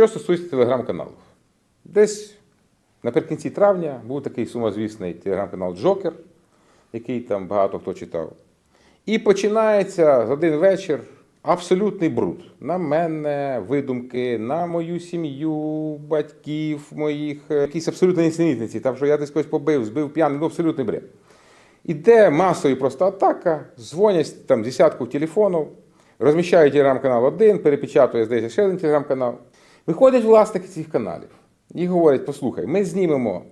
Що стосується телеграм-каналів, десь наприкінці травня був такий сумозвісний телеграм-канал Джокер, який там багато хто читав. І починається за один вечір абсолютний бруд. На мене, видумки, на мою сім'ю, батьків моїх, е, якісь абсолютно нісенітниці, там, що я десь когось побив, збив п'яний, ну абсолютний бред. Іде масові просто атака, дзвонять там десятку телефонів, розміщають телеграм-канал один, перепечатує, здається, ще один телеграм-канал. Виходять власники цих каналів і говорять: послухай, ми знімемо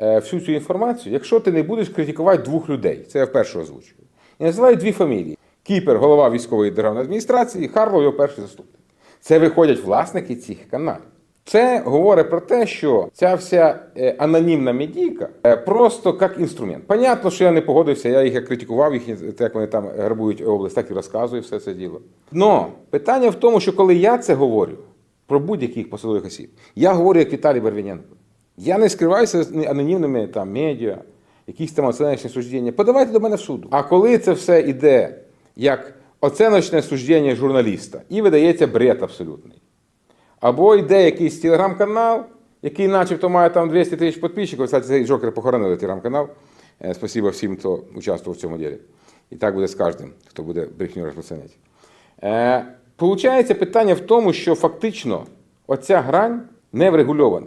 е, всю цю інформацію, якщо ти не будеш критикувати двох людей. Це я вперше озвучую. І називають дві фамілії: Кіпер, голова військової державної адміністрації, Харлов, його перший заступник. Це виходять власники цих каналів. Це говорить про те, що ця вся е, анонімна медійка е, просто як інструмент. Понятно, що я не погодився, я їх критикував, їх, як вони там грабують область, так і розказую все це діло. Но питання в тому, що коли я це говорю про будь-яких посадових осіб, я говорю як Віталій Барвіненко. Я не скриваюся з анонімними там медіа, якісь там оціночні суждення. Подавайте до мене в суду. А коли це все йде як оціночне суждення журналіста, і видається бред абсолютний. Або йде якийсь телеграм-канал, який начебто має там 200 тисяч підписчиків. Кстати, цей Джокер похоронили телеграм-канал. Е, Спасибо всім, хто участвував в цьому ділі. І так буде з кожним, хто буде брехню розпространяти. Получається питання в тому, що фактично оця грань не врегульована.